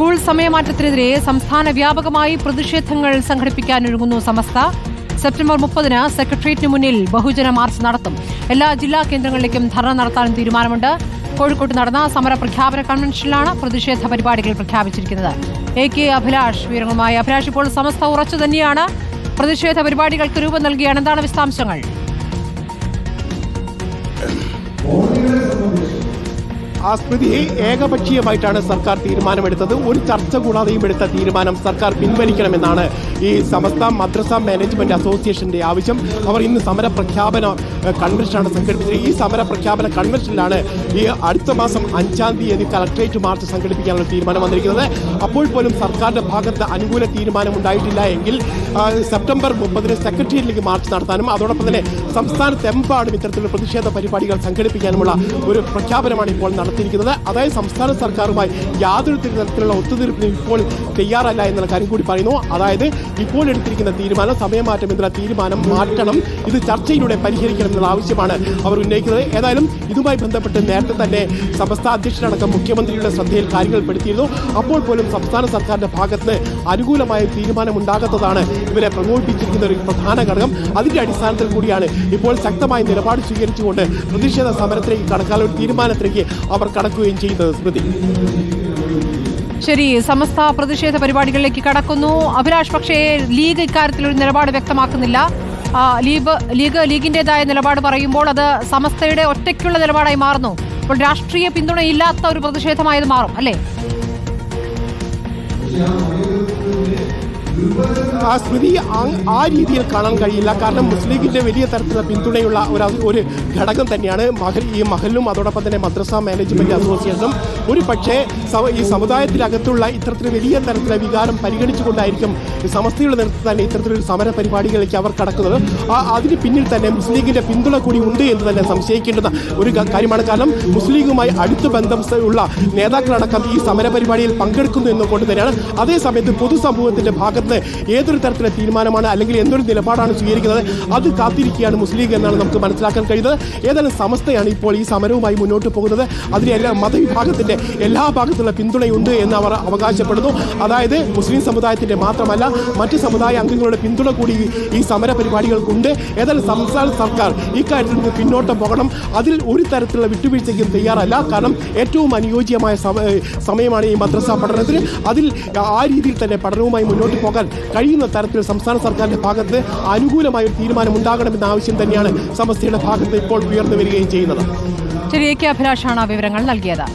School സമയമാറ്റത്തിനെതിരെ സംസ്ഥാന വ്യാപകമായി പ്രതിഷേധങ്ങൾ സംഘടിപ്പിക്കാനൊരുങ്ങുന്നു സമസ്ത. സെപ്റ്റംബർ മുപ്പതിന് സെക്രട്ടേറിയറ്റിന് മുന്നിൽ ബഹുജന മാർച്ച് നടത്തും. എല്ലാ ജില്ലാ കേന്ദ്രങ്ങളിലേക്കും ധർണ നടത്താനും തീരുമാനമുണ്ട്. കോഴിക്കോട്ട് നടന്ന സമര പ്രഖ്യാപന കൺവെൻഷനിലാണ് പ്രതിഷേധ പരിപാടികൾ പ്രഖ്യാപിച്ചിരിക്കുന്നത്. എ കെ അഭിലാഷ് വിവരങ്ങളുമായി അഭിലാഷ് ഇപ്പോൾ സമസ്ത ഉറച്ചു തന്നെയാണ്. പ്രതിഷേധ പരിപാടികൾക്ക് രൂപം നൽകിയാണ് എന്താണ് വിശദാംശങ്ങൾ? ആ സ്മൃതിയെ ഏകപക്ഷീയമായിട്ടാണ് സർക്കാർ തീരുമാനമെടുത്തത്. ഒരു ചർച്ച കൂടാതെയും എടുത്ത തീരുമാനം സർക്കാർ പിൻവലിക്കണമെന്നാണ് ഈ സമസ്ത മദ്രസ മാനേജ്മെന്റ് അസോസിയേഷന്റെ ആവശ്യം. അവർ ഇന്ന് സമര പ്രഖ്യാപന കൺവെൻഷനാണ് സംഘടിപ്പിച്ചത്. ഈ സമര പ്രഖ്യാപന കൺവെൻഷനിലാണ് ഈ അടുത്ത മാസം അഞ്ചാം തീയതി കളക്ട്രേറ്റ് മാർച്ച് സംഘടിപ്പിക്കാനുള്ള തീരുമാനം വന്നിരിക്കുന്നത്. അപ്പോൾ പോലും സർക്കാരിന്റെ ഭാഗത്ത് അനുകൂല തീരുമാനം ഉണ്ടായിട്ടില്ല എങ്കിൽ സെപ്റ്റംബർ മുപ്പതിന് സെക്രട്ടേറിയറ്റിലേക്ക് മാർച്ച് നടത്താനും അതോടൊപ്പം തന്നെ സംസ്ഥാനത്തെമ്പാടും ഇത്തരത്തിലുള്ള പ്രതിഷേധ പരിപാടികൾ സംഘടിപ്പിക്കാനുമുള്ള ഒരു പ്രഖ്യാപനമാണ് ഇപ്പോൾ നടത്തിയിരിക്കുന്നത് അതായത് സംസ്ഥാന സർക്കാരുമായി യാതൊരു തരത്തിലുള്ള ഒത്തുതീർപ്പിനും ഇപ്പോൾ തയ്യാറല്ല എന്നുള്ള കാര്യം കൂടി പറയുന്നു. അതായത് ഇപ്പോൾ എടുത്തിരിക്കുന്ന തീരുമാനം സമയമാറ്റം എന്നുള്ള തീരുമാനം മാറ്റണം. ഇത് ചർച്ചയിലൂടെ പരിഹരിക്കണം എന്നുള്ള ആവശ്യമാണ് അവർ ഉന്നയിക്കുന്നത്. ഏതായാലും ഇതുമായി ബന്ധപ്പെട്ട് നേരത്തെ തന്നെ സംസ്ഥാന അധ്യക്ഷനടക്കം മുഖ്യമന്ത്രിയുടെ ശ്രദ്ധയിൽ കാര്യങ്ങൾ പെടുത്തിയിരുന്നു. അപ്പോൾ പോലും സംസ്ഥാന സർക്കാരിന്റെ ഭാഗത്ത് അനുകൂലമായ തീരുമാനം ഉണ്ടാകാത്തതാണ് ഇവരെ പ്രകോപിപ്പിച്ചിരിക്കുന്ന ഒരു പ്രധാന ഘടകം. അതിന്റെ അടിസ്ഥാനത്തിൽ കൂടിയാണ് ഇപ്പോൾ ശക്തമായ നിലപാട് സ്വീകരിച്ചുകൊണ്ട് പ്രതിഷേധ സമരത്തിലേക്ക് കടക്കാനുള്ള ഒരു തീരുമാനത്തിലേക്ക് അവർ കടക്കുകയും ചെയ്തത് സ്മൃതി. ശരി സമസ്ത പ്രതിഷേധ പരിപാടികളിലേക്ക് കടക്കുന്നു. അഭിലാഷ് പക്ഷേ ലീഗ് ഇക്കാര്യത്തിൽ ഒരു നിലപാട് വ്യക്തമാക്കുന്നില്ല. ലീഗ് ലീഗ് ലീഗിന്റേതായ നിലപാട് പറയുമ്പോൾ അത് സമസ്തയുടെ ഒറ്റയ്ക്കുള്ള നിലപാടായി മാറുന്നു. അപ്പോൾ രാഷ്ട്രീയ പിന്തുണയില്ലാത്ത ഒരു പ്രതിഷേധമായത് മാറും അല്ലേ? ആ സ്മൃതി ആ- രീതിയിൽ കാണാൻ കഴിയില്ല. കാരണം മുസ്ലിം ലീഗിന്റെ വലിയ തരത്തിലുള്ള പിന്തുണയുള്ള ഒരു ഒരു ഘടകം തന്നെയാണ് മഹൽ ഈ മഹലും അതോടൊപ്പം തന്നെ മദ്രസ മാനേജ്മെന്റ് അസോസിയേഷനും ഒരു പക്ഷേ ഈ സമുദായത്തിനകത്തുള്ള ഇത്തരത്തിൽ വലിയ തരത്തിലുള്ള വികാരം പരിഗണിച്ചുകൊണ്ടായിരിക്കും സമസ്തയുടെ നേതൃത്വത്തിൽ തന്നെ ഇത്തരത്തിലൊരു സമര പരിപാടികളിലേക്ക് അവർ കടക്കുന്നത്. അതിന് പിന്നിൽ തന്നെ മുസ്ലിം ലീഗിന്റെ പിന്തുണ കൂടി ഉണ്ട് എന്ന് തന്നെ സംശയിക്കേണ്ടുന്ന ഒരു കാര്യമാണ്. കാരണം മുസ്ലിം ലീഗുമായി അടുത്ത ബന്ധം ഉള്ള നേതാക്കളടക്കം ഈ സമര പരിപാടിയിൽ പങ്കെടുക്കുന്നു എന്നുകൊണ്ട് തന്നെയാണ്. അതേസമയത്ത് പൊതുസമൂഹത്തിന്റെ ഭാഗത്ത് ഏതൊരു തരത്തിലെ തീരുമാനമാണ് അല്ലെങ്കിൽ എന്തൊരു നിലപാടാണ് സ്വീകരിക്കുന്നത് അത് കാത്തിരിക്കുകയാണ് മുസ്ലിം ലീഗ് എന്നാണ് നമുക്ക് മനസ്സിലാക്കാൻ കഴിയുന്നത്. ഏതായാലും സമസ്തയാണ് ഇപ്പോൾ ഈ സമരവുമായി മുന്നോട്ട് പോകുന്നത്. അതിനെല്ലാം എല്ലാ മതവിഭാഗത്തിന്റെ എല്ലാ ഭാഗത്തുള്ള പിന്തുണയുണ്ട് എന്ന് അവർ അവകാശപ്പെടുന്നു. അതായത് മുസ്ലിം സമുദായത്തിന്റെ മാത്രമല്ല മറ്റ് സമുദായ അംഗങ്ങളുടെ പിന്തുണ കൂടി ഈ- സമര പരിപാടികൾക്കുണ്ട്. ഏതായാലും സംസ്ഥാന സർക്കാർ ഇക്കാര്യത്തിൽ നിന്ന് പിന്നോട്ട് പോകണം. അതിൽ ഒരു തരത്തിലുള്ള വിട്ടുവീഴ്ചയ്ക്കും തയ്യാറല്ല. കാരണം ഏറ്റവും അനുയോജ്യമായ സമയമാണ് ഈ മദ്രസ പഠനത്തിന്. അതിൽ ആ രീതിയിൽ തന്നെ പഠനവുമായി മുന്നോട്ട് പോകാൻ കഴിയുന്ന തരത്തിൽ സംസ്ഥാന സർക്കാരിന്റെ ഭാഗത്ത് അനുകൂലമായ ഒരു തീരുമാനം ഉണ്ടാകണമെന്ന ആവശ്യം തന്നെയാണ് സമസ്തയുടെ ഭാഗത്ത് ഇപ്പോൾ ഉയർന്നു വരികയും ചെയ്യുന്നത്. ശരി എ അഭിലാഷാണ് വിവരങ്ങൾ നൽകിയത്.